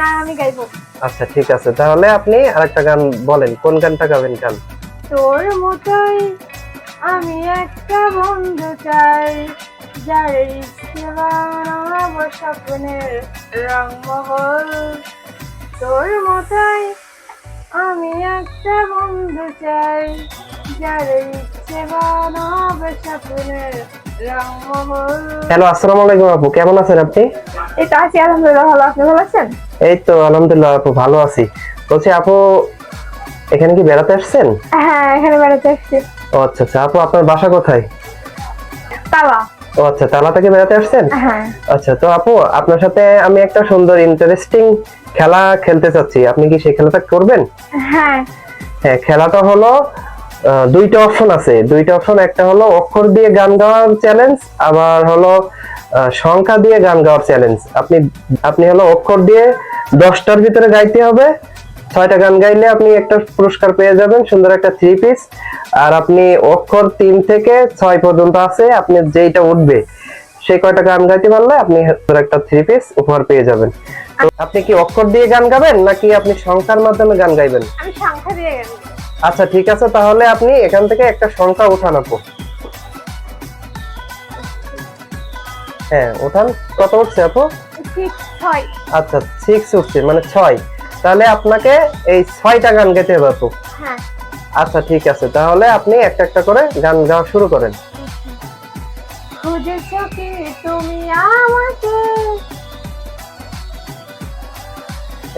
না আমি গাইবো। আচ্ছা ঠিক আছে। তাহলে আপনি আরেকটা গান বলেন। কোন গানটা গাবেন গান তোর মতোই আমি একটা বন্ধু চাই যার ইচ্ছে বানাবো স্বপ্নের রংমহল। তোর মতোই আমি একটা বন্ধু চাই যার ইচ্ছে হ্যালো আসসালামু আলাইকুম আপু কেমন আছেন আপনি? এই তো আছি আলহামদুলিল্লাহ ভালো। আপনি ভালো আছেন? এই তো আলহামদুলিল্লাহ আপু ভালো আছি। বলছি আপু এখানে কি বেড়াতে আসছেন? হ্যাঁ এখানে বেড়াতে আসছি। ও আচ্ছা আচ্ছা। আপু আপনার বাসা কোথায়? তালা। ও আচ্ছা তালা থেকে বেড়াতে আসছেন? হ্যাঁ। আচ্ছা তো আপু আপনার সাথে আমি একটা সুন্দর ইন্টারেস্টিং খেলা খেলতে চাচ্ছি। আপনি কি সেই খেলাটা করবেন? হ্যাঁ। হ্যাঁ খেলাটা হলো দুইটা অপশন আছে। দুইটা অপশন একটা হলো অক্ষর দিয়ে গান গাওয়ার চ্যালেঞ্জ আবার হলো সংখ্যা দিয়ে গান গাওয়ার চ্যালেঞ্জ আপনি আপনি হলো অক্ষর দিয়ে দশটার ভিতরে গাইতে হবে। ছয়টা গান গাইলে আপনি একটা পুরস্কার পেয়ে যাবেন, সুন্দর একটা থ্রি পিস আর আপনি অক্ষর তিন থেকে ছয় পর্যন্ত আছে, আপনি যেইটা উঠবে, সেই কয়টা গান গাইতে পারলে আপনি একটা থ্রি পিস উপহার পেয়ে যাবেন। আপনি কি অক্ষর দিয়ে গান গাবেন, নাকি আপনি সংখ্যার মাধ্যমে গান গাইবেন? আমি সংখ্যা দিয়ে গেলাম আচ্ছা ঠিক আছে তাহলে আপনি এখান থেকে একটা সংখ্যা উঠান আপু। হ্যাঁ উঠান। কত উঠছে আপু? আচ্ছা সিক্স উঠছে মানে ছয়। তাহলে আপনাকে এই ছয়টা গান গাইতে হবে আপু। হ্যাঁ। আচ্ছা ঠিক আছে তাহলে আপনি একটা একটা করে গান গাওয়া শুরু করেন। খুঁজেছ কি তুমি আমাকে?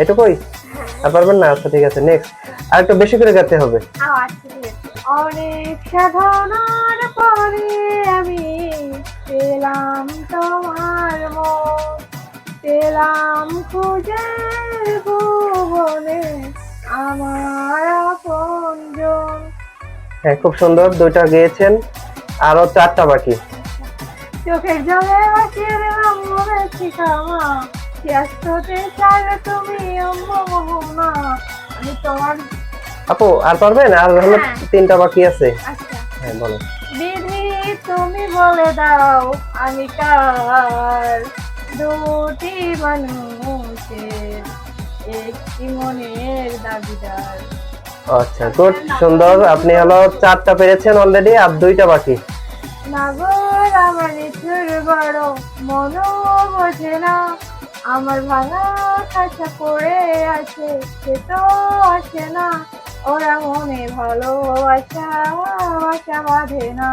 এটুকুই? পারবেন না? আচ্ছা ঠিক আছে নেক্সট আর একটু বেশি করে গাইতে হবে। আছে। অনেক সাধনার পরে আমি পেলাম তোমার মন পেলাম খুঁজে ভুবনে আমার আপনজন। হ্যাঁ খুব সুন্দর দুইটা গেয়েছেন আরও চারটা বাকি। চোখের জলে বাঁচিয়ে দিলাম মনে শেষ হতে চাইলে তুমি মোহনা আমি তোমার আপু আর পারবেন? আর হলো হ্যাঁ। তিনটা বাকি আছে। আচ্ছা। হ্যাঁ বলো। দিদি তুমি বলে দাও আমি কার? দুটি মানুষের একটি মনের দাবিদার। আচ্ছা গুড সুন্দর। আপনি হলো চারটা পেরেছেন অলরেডি আর দুইটা বাকি। নাগর আমার নিচুর বড় মনও বোঝে না। আমার ভাঙা কাছা পড়ে আছে সে তো আসে না। ওরা মনে ভালোবাসা বাসা বাঁধে না।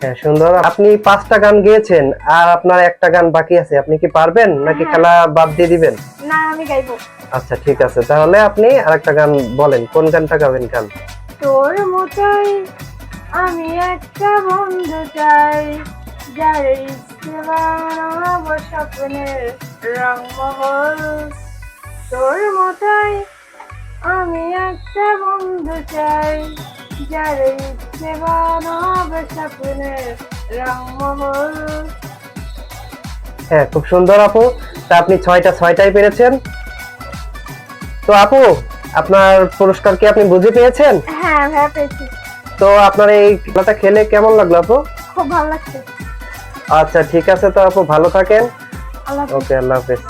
হ্যাঁ সুন্দর। আপনি পাঁচটা গান গেয়েছেন আর আপনার একটা গান বাকি আছে। আপনি কি পারবেন নাকি হ্যাঁ। খেলা বাদ দিয়ে দিবেন? না আমি গাইবো। আচ্ছা ঠিক আছে। তাহলে আপনি আরেকটা গান বলেন কোন গানটা গাবেন গান তোর মতোই আমি একটা বন্ধু চাই যার ইচ্ছে বানাবো স্বপ্নের রংমহল। তোর মতোই আমি একটা বন্ধু চাই যার ইচ্ছে বানাবো স্বপ্নের রংমহল হ্যাঁ খুব সুন্দর আপু। তা আপনি ছয়টা ছয়টাই পেরেছেন। তো আপু আপনার পুরস্কার কি আপনি বুঝে পেয়েছেন? হ্যাঁ হ্যাঁ পেয়েছি। তো আপনার এই খেলাটা খেলে কেমন লাগল আপু? খুব ভালো লাগছে। আচ্ছা ঠিক আছে তো আপু ভালো থাকেন। ওকে আল্লাহ হাফেজ।